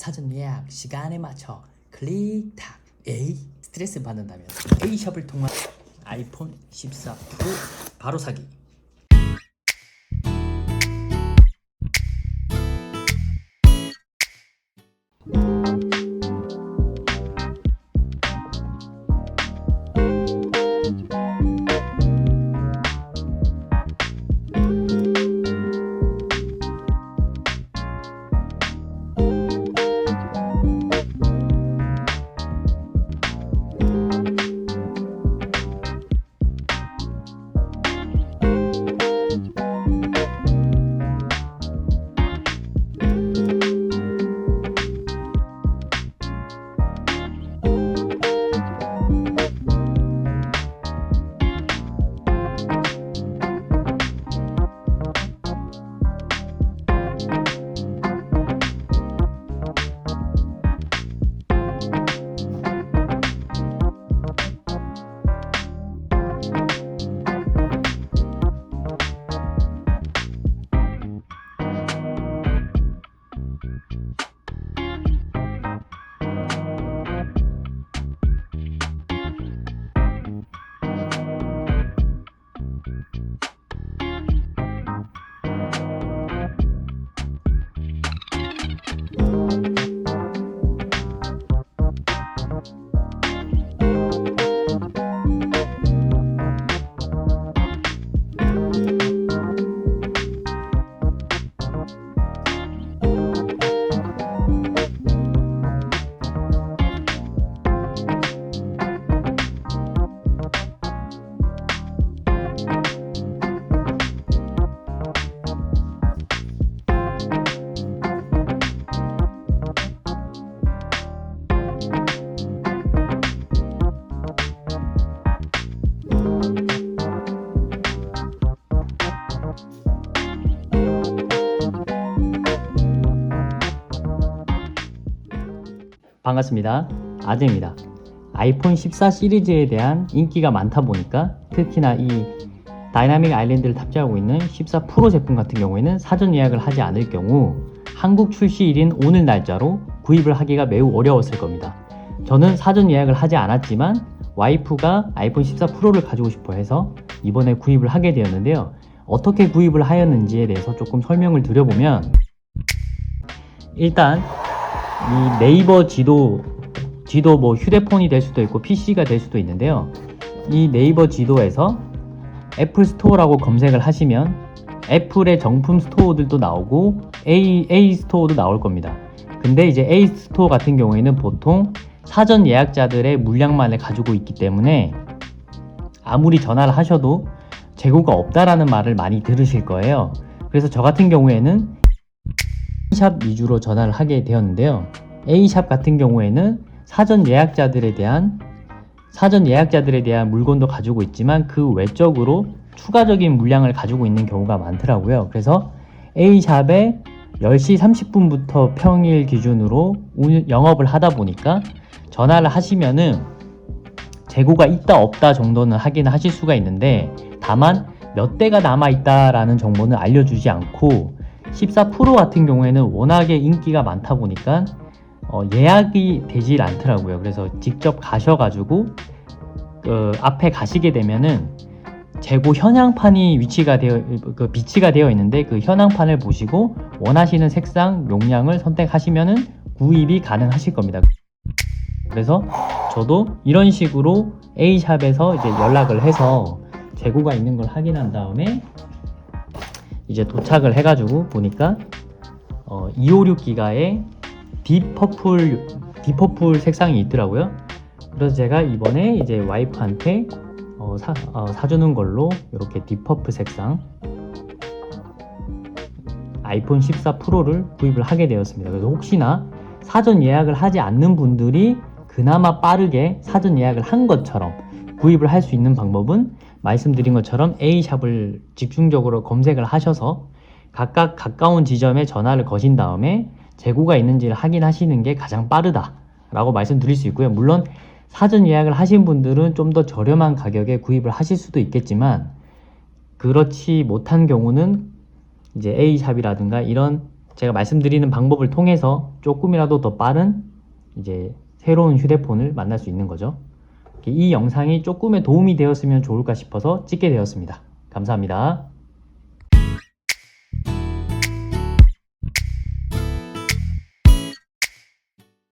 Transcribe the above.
사전 예약 시간에 맞춰 클릭 탁. 에이 스트레스 받는다면 A샵을 통한 아이폰 14 프로 바로 사기 반갑습니다. 아재입니다. 아이폰 14 시리즈에 대한 인기가 많다 보니까 특히나 이 다이나믹 아일랜드를 탑재하고 있는 14 프로 제품 같은 경우에는 사전 예약을 하지 않을 경우 한국 출시일인 오늘 날짜로 구입을 하기가 매우 어려웠을 겁니다. 저는 사전 예약을 하지 않았지만 와이프가 아이폰 14 프로를 가지고 싶어 해서 이번에 구입을 하게 되었는데요. 어떻게 구입을 하였는지에 대해서 조금 설명을 드려보면 일단 이 네이버 지도 지도 뭐 휴대폰이 될 수도 있고 PC가 될 수도 있는데요. 이 네이버 지도에서 애플 스토어라고 검색을 하시면 애플의 정품 스토어들도 나오고 A, A 스토어도 나올 겁니다. 근데 이제 A 스토어 같은 경우에는 보통 사전 예약자들의 물량만을 가지고 있기 때문에 아무리 전화를 하셔도 재고가 없다라는 말을 많이 들으실 거예요. 그래서 저 같은 경우에는 샵 위주로 전화를 하게 되었는데요. A샵 같은 경우에는 사전 예약자들에 대한 사전 예약자들에 대한 물건도 가지고 있지만 그 외적으로 추가적인 물량을 가지고 있는 경우가 많더라고요. 그래서 A샵에 10시 30분부터 평일 기준으로 운- 영업을 하다 보니까 전화를 하시면은 재고가 있다 없다 정도는 확인을 하실 수가 있는데 다만 몇 대가 남아 있다라는 정보는 알려주지 않고 14 프로 같은 경우에는 워낙에 인기가 많다 보니까 어, 예약이 되질 않더라고요. 그래서 직접 가셔가지고 그 앞에 가시게 되면은 재고 현황판이 위치가 되어 그 비치가 되어 있는데 그 현황판을 보시고 원하시는 색상 용량을 선택하시면은 구입이 가능하실 겁니다. 그래서 저도 이런 식으로 A샵에서 이제 연락을 해서 재고가 있는 걸 확인한 다음에 이제 도착을 해가지고 보니까 어, 256 기가의 딥퍼플 딥퍼플 색상이 있더라고요. 그래서 제가 이번에 이제 와이프한테 어, 사, 어, 사주는 걸로 이렇게 딥퍼플 색상 아이폰 14 프로를 구입을 하게 되었습니다. 그래서 혹시나 사전 예약을 하지 않는 분들이 그나마 빠르게 사전 예약을 한 것처럼 구입을 할 수 있는 방법은 말씀드린 것처럼 A샵을 집중적으로 검색을 하셔서 각각 가까운 지점에 전화를 거신 다음에 재고가 있는지를 확인하시는 게 가장 빠르다 라고 말씀드릴 수 있고요. 물론 사전 예약을 하신 분들은 좀 더 저렴한 가격에 구입을 하실 수도 있겠지만 그렇지 못한 경우는 이제 A샵이라든가 이런 제가 말씀드리는 방법을 통해서 조금이라도 더 빠른 이제 새로운 휴대폰을 만날 수 있는 거죠. 이 영상이 조금의 도움이 되었으면 좋을까 싶어서 찍게 되었습니다. 감사합니다.